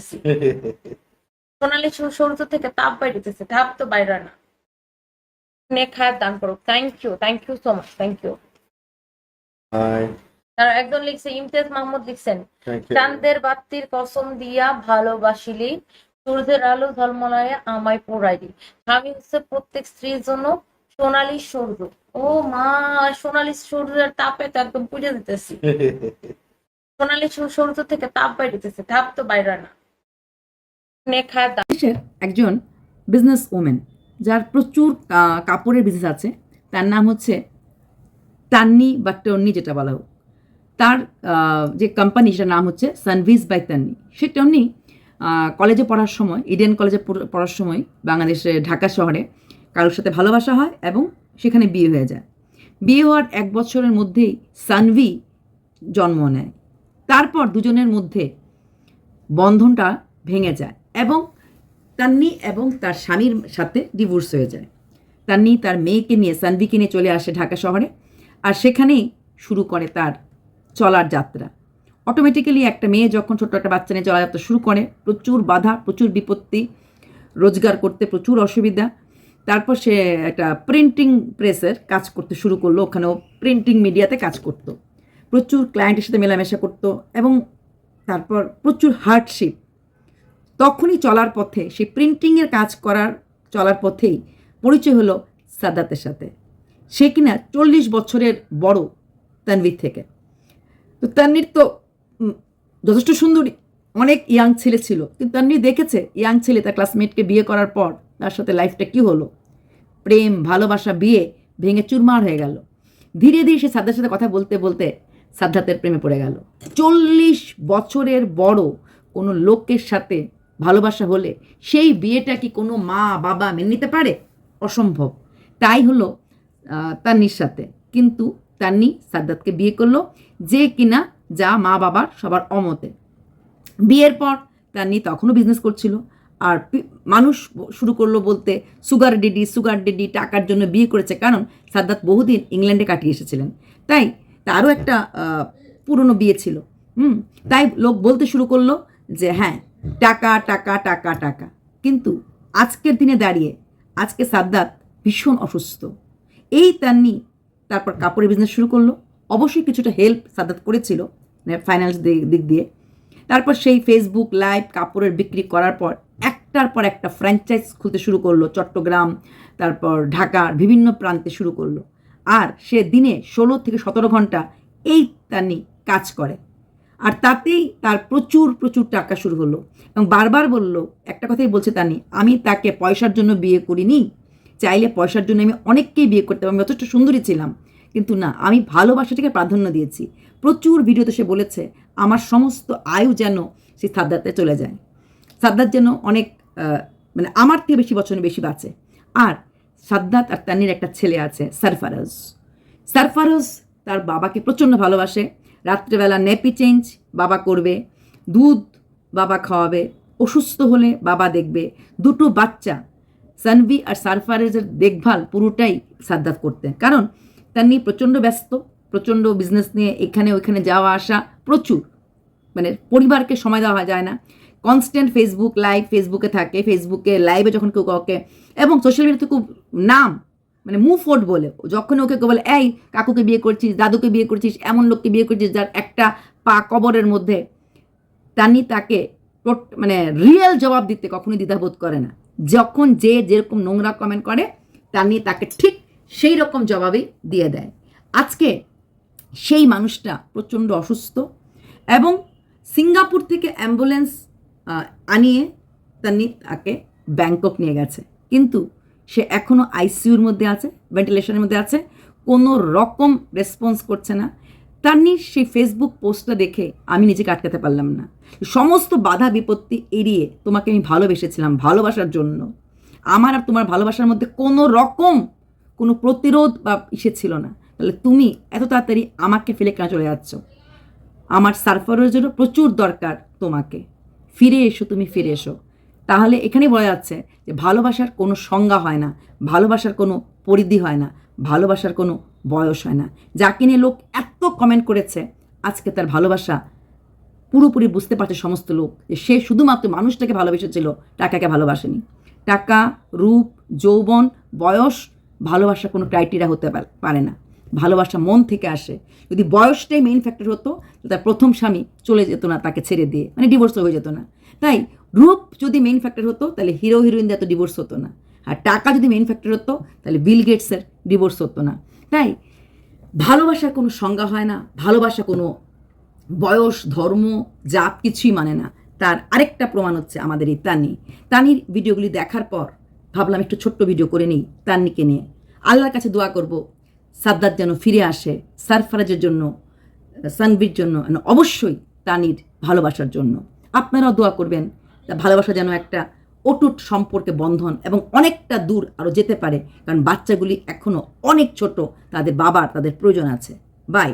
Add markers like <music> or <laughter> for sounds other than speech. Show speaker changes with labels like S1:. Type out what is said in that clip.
S1: বাইরেতেছি সোনালি সরু থেকে তাপ বাইরেতেছে তাপ তো বাইরে না। দান করো thank you thank you so much thank you আর একজন লিখছে ইমতিয়াজ মাহমুদ লিখছেন চাঁদের বাতির কসম দিয়া ভালোবাসিলি সূর্যের আলো ঝলমলায় আমায় পোড়াইলি স্বামী হচ্ছে প্রত্যেক স্ত্রীর জন্য সোনালী সূর্য। ও মা সোনালী সূর্যের তাপে তো একদম পুজো দিতেছি। <laughs> সোনালী সূর্য থেকে তাপ বাইরেতেছে তাপ তো বাইরে না নে খায় দান
S2: বাংলাদেশের একজন বিজনেস ওমেন যার প্রচুর কাপড়ের বিজনেস আছে, তার নাম হচ্ছে তান্নি বা টন্নি যেটা বলা হোক। তার যে কোম্পানি সেটার নাম হচ্ছে সানভিজ বাই তান্নি সে টন্নি কলেজে পড়ার সময় ইডেন কলেজে পড়- পড়ার সময় বাংলাদেশে ঢাকা শহরে কারোর সাথে ভালোবাসা হয় এবং সেখানে বিয়ে হয়ে যায়। বিয়ে হওয়ার এক বছরের মধ্যেই সানভি জন্ম নেয়। তারপর দুজনের মধ্যে বন্ধনটা ভেঙে যায়। এবং তান্নি এবং তার স্বামীর সাথে ডিভোর্স হয়ে যায়। তান্নি তার মেয়েকে নিয়ে সানভিকে নিয়ে চলে আসে ঢাকা শহরে আর সেখানেই শুরু করে তার চলার যাত্রা। অটোমেটিক্যালি একটা মেয়ে যখন ছোট্ট একটা বাচ্চা নিয়ে চলা যাত্রা শুরু করে, প্রচুর বাধা, প্রচুর বিপত্তি, রোজগার করতে প্রচুর অসুবিধা। তারপর সে একটা প্রিন্টিং প্রেসের কাজ করতে শুরু করল ওখানেও প্রিন্টিং মিডিয়াতে কাজ করতো। প্রচুর ক্লায়েন্টের সাথে মেলামেশা করতো এবং তারপর প্রচুর হার্ডশিপ তখনই চলার পথে, সেই প্রিন্টিংয়ের কাজ করার চলার পথেই পরিচয় হলো সাদাতের সাথে। সে কিনা চল্লিশ বছরের বড় তানভীর থেকে। তো তানভীর তো যথেষ্ট সুন্দরী, অনেক ইয়াং ছেলে ছিল। কিন্তু তানভীর দেখেছে ইয়াং ছেলে তার ক্লাসমেটকে বিয়ে করার পর তার সাথে লাইফটা কী হলো? প্রেম, ভালোবাসা, বিয়ে ভেঙে চুরমার হয়ে গেল। ধীরে ধীরে সে সাদ্দার সাথে কথা বলতে বলতে সাদ্দাতের প্রেমে পড়ে গেল। চল্লিশ বছরের বড় কোনো লোকের সাথে ভালোবাসা হলে সেই বিয়েটা কি কোনো মা, বাবা মেনে নিতে পারে? অসম্ভব। তাই হলো তান্নির সাথে। কিন্তু তান্নি সাদ্দাতকে বিয়ে করল যে কিনা যা মা, বাবার সবার অমতে। বিয়ের পর তান্নি তখনও বিজনেস করছিল। আর মানুষ শুরু করল বলতে সুগার ডিডি সুগার ডিডি টাকার জন্য বিয়ে করেছে। কারণ সাদ্দাত বহুদিন ইংল্যান্ডে কাটিয়ে এসেছিলেন। তাই তারও একটা পুরনো বিয়ে ছিল। হুম? তাই লোক বলতে শুরু করল যে হ্যাঁ টাকা টাকা টাকা টাকা। কিন্তু আজকের দিনে দাঁড়িয়ে আজকে সাদ্দাত ভীষণ অসুস্থ। এই তান্নি তারপর কাপড়ের বিজনেস শুরু করল। অবশ্যই কিছুটা হেল্প সাদ্দাত করেছিল মানে ফাইন্যান্স দিক দিয়ে। তারপর সেই ফেসবুক লাইভ কাপড়ের বিক্রি করার পর একটার পর একটা ফ্র্যাঞ্চাইজ খুলতে শুরু করল, চট্টগ্রাম, তারপর ঢাকার বিভিন্ন প্রান্তে শুরু করল। আর সে দিনে ষোলো থেকে সতেরো ঘণ্টা এই তানি কাজ করে। আর তাতেই তার প্রচুর প্রচুর টাকা শুরু হলো। এবং বারবার বলল, একটা কথাই বলছে তানি, আমি তাকে পয়সার জন্য বিয়ে করিনি। চাইলে পয়সার জন্য আমি অনেককেই বিয়ে করতে আমি যথেষ্ট সুন্দরী ছিলাম। কিন্তু না, আমি ভালোবাসাটাকে প্রাধান্য দিয়েছি। প্রচুর ভিডিওতে সে বলেছে, আমার সমস্ত আয়ু যেন সেই সাদ্দাতে চলে যায়। সাদ্দাত যেন অনেক মানে আমার থেকে বেশি বছরে বেশি বাঁচে। আর সাদ্দাত আর তানির একটা ছেলে আছে, সারফারাজ। সারফারাজ তার বাবাকে প্রচণ্ড ভালোবাসে। রাত্রেবেলা নেপি চেঞ্জ বাবা করবে, দুধ বাবা খাওয়াবে, অসুস্থ হলে বাবা দেখবে, দুটো বাচ্চা সানভি আর সারফারেজের দেখভাল পুরোটাই সাদ্দাত করতেন। কারণ তান্নি প্রচণ্ড ব্যস্ত, প্রচণ্ড বিজনেস নিয়ে এখানে ওইখানে যাওয়া আসা প্রচুর। মানে পরিবারকে সময় দেওয়া যায় না। কনস্ট্যান্ট ফেসবুক লাইভ ফেসবুকে থাকে ফেসবুকে লাইভে যখন কেউ কাউকে, এবং সোশ্যাল মিডিয়াতে খুব নাম মানে মুভ ফোর্ট বলে। যখন ওকে বলে, এই, কাকুকে বিয়ে করছিস, দাদুকে বিয়ে করছিস, এমন লোককে বিয়ে করছিস যার একটা পা কবরের মধ্যে। তানি তাকে মানে রিয়েল জবাব দিতে কখনোই দ্বিধাবোধ করে না। যখন যে যেরকম নোংরা কমেন্ট করে, তানি তাকে ঠিক সেই রকম জবাবই দিয়ে দেয়। আজকে সেই মানুষটা প্রচণ্ড অসুস্থ এবং সিঙ্গাপুর থেকে অ্যাম্বুলেন্স আনিয়ে তানি তাকে ব্যাংকক নিয়ে গেছে। কিন্তু সে এখনও আইসিইউর মধ্যে আছে, ভেন্টিলেশনের মধ্যে আছে, কোনো রকম রেসপন্স করছে না। তার তান্নির সেই ফেসবুক পোস্টটা দেখে আমি নিজেকে আটকাতে পারলাম না। সমস্ত বাধা বিপত্তি এড়িয়ে তোমাকে আমি ভালোবেসেছিলাম ভালোবাসার জন্য। আমার আর তোমার ভালোবাসার মধ্যে কোনো রকম কোনো প্রতিরোধ বা ইসে ছিল না। তাহলে তুমি এত তাড়াতাড়ি আমাকে ফেলে কেন চলে যাচ্ছ? আমার সার্ফারের জন্য প্রচুর দরকার তোমাকে। ফিরে এসো, তুমি ফিরে এসো। তাহলে এখানেই বলা যাচ্ছে যে ভালোবাসার কোনো সংজ্ঞা হয় না, ভালোবাসার কোনো পরিধি হয় না, ভালোবাসার কোনো বয়স হয় না। যাকে নিয়ে লোক এত কমেন্ট করেছে, আজকে তার ভালোবাসা পুরোপুরি বুঝতে পারছে সমস্ত লোক যে সে শুধুমাত্র মানুষটাকে ভালোবেসেছিল, টাকাকে ভালোবাসেনি। টাকা, রূপ, যৌবন, বয়স ভালোবাসা কোনো ক্রাইটেরিয়া হতে পারে না। ভালোবাসা মন থেকে আসে। যদি বয়সটাই মেইন ফ্যাক্টর হতো তার প্রথম স্বামী চলে যেত না তাকে ছেড়ে দিয়ে। মানে ডিভোর্স হয়ে যেত না। তাই রূপ যদি মেইন ফ্যাক্টর হতো, তাহলে হিরো হিরোইনদের এত ডিভোর্স হতো না। আর টাকা যদি মেইন ফ্যাক্টর হতো, তাহলে বিল গেটসের ডিভোর্স হতো না। তাই ভালোবাসার কোনো সংজ্ঞা হয় না। ভালোবাসা কোনো বয়স, ধর্ম, জাত কিছুই মানে না। তার আরেকটা প্রমাণ হচ্ছে আমাদের এই তানি। তানির ভিডিওগুলি দেখার পর ভাবলাম একটু ছোট্ট ভিডিও করে নিই তান্নিকে নিয়ে। আল্লাহর কাছে দোয়া করব সাদ্দাত যেন ফিরে আসে সারফারাজের জন্য, সানবির জন্য অবশ্যই তানির ভালোবাসার জন্য। আপনারাও দোয়া করবেন, তা ভালোবাসা যেন একটা অটুট সম্পর্কে বন্ধন এবং অনেকটা দূর আরও যেতে পারে, কারণ বাচ্চাগুলি এখনও অনেক ছোট, তাদের বাবার, তাদের প্রয়োজন আছে। বাই